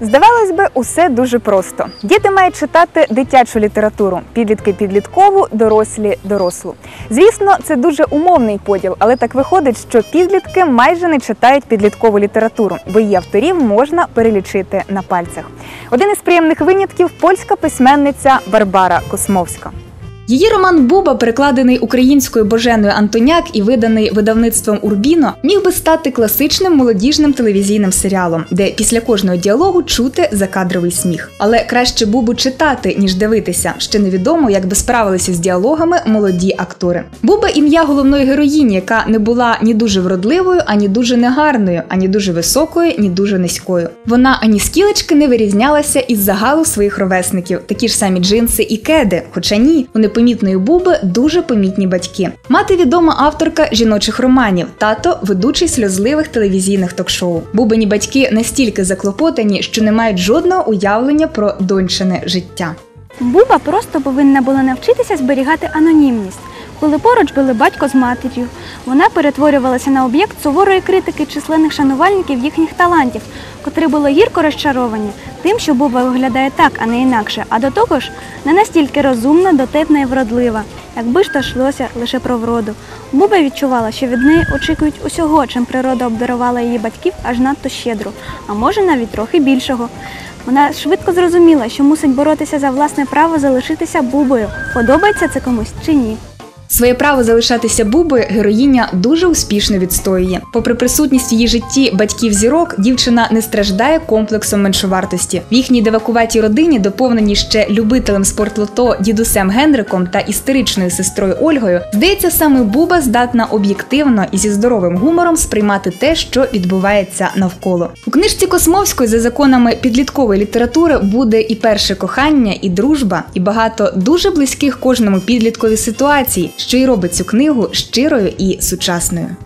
Здавалось би, усе дуже просто. Діти мають читати дитячу літературу, підлітки підліткову, дорослі дорослу. Звісно, це дуже умовний поділ, але так виходить, що підлітки майже не читають підліткову літературу, бо її авторів можна перелічити на пальцях. Один із приємних винятків польська письменниця Барбара Космовська. Її роман Буба, перекладений українською Боженою Антоняк і виданий видавництвом Урбіно, міг би стати класичним молодіжним телевізійним серіалом, де після кожного діалогу чути закадровий сміх. Але краще Бубу читати, ніж дивитися. Ще невідомо, як би справилися з діалогами молоді актори. Буба ім'я головної героїні, яка не була ні дуже вродливою, ані дуже негарною, ані дуже високою, ні дуже низькою. Вона ані скілечки не вирізнялася із загалу своїх ровесників, такі ж самі джинси і кеди, хоча ні, у непомітної буби дуже помітні батьки. Мати відома авторка жіночих романів, тато ведучий сльозливих телевізійних ток-шоу. Бубині батьки настільки заклопотані, що не мають жодного уявлення про доньчине життя. Буба просто повинна була навчитися зберігати анонімність. Коли поруч були батько з матір'ю, вона перетворювалася на об'єкт суворої критики численних шанувальників їхніх талантів, котрі були гірко розчаровані тим, що Буба виглядає так, а не інакше, а до того ж не настільки розумна, дотепна і вродлива, якби ж то йшлося лише про вроду. Буба відчувала, що від неї очікують усього, чим природа обдарувала її батьків аж надто щедро, а може навіть трохи більшого. Вона швидко зрозуміла, що мусить боротися за власне право залишитися бубою. Подобається це комусь чи ні. Своє право залишатися бубою героїня дуже успішно відстоює. Попри присутність в її житті батьків зірок, дівчина не страждає комплексом меншовартості. В їхній девакуватій родині, доповненій ще любителем спортлото дідусем Генриком та істеричною сестрою Ольгою, здається, саме Буба здатна об'єктивно і зі здоровим гумором сприймати те, що відбувається навколо. У книжці Космовської за законами підліткової літератури буде і перше кохання, і дружба, і багато дуже близьких кожному підліткові ситуацій, що й робить цю книгу щирою і сучасною.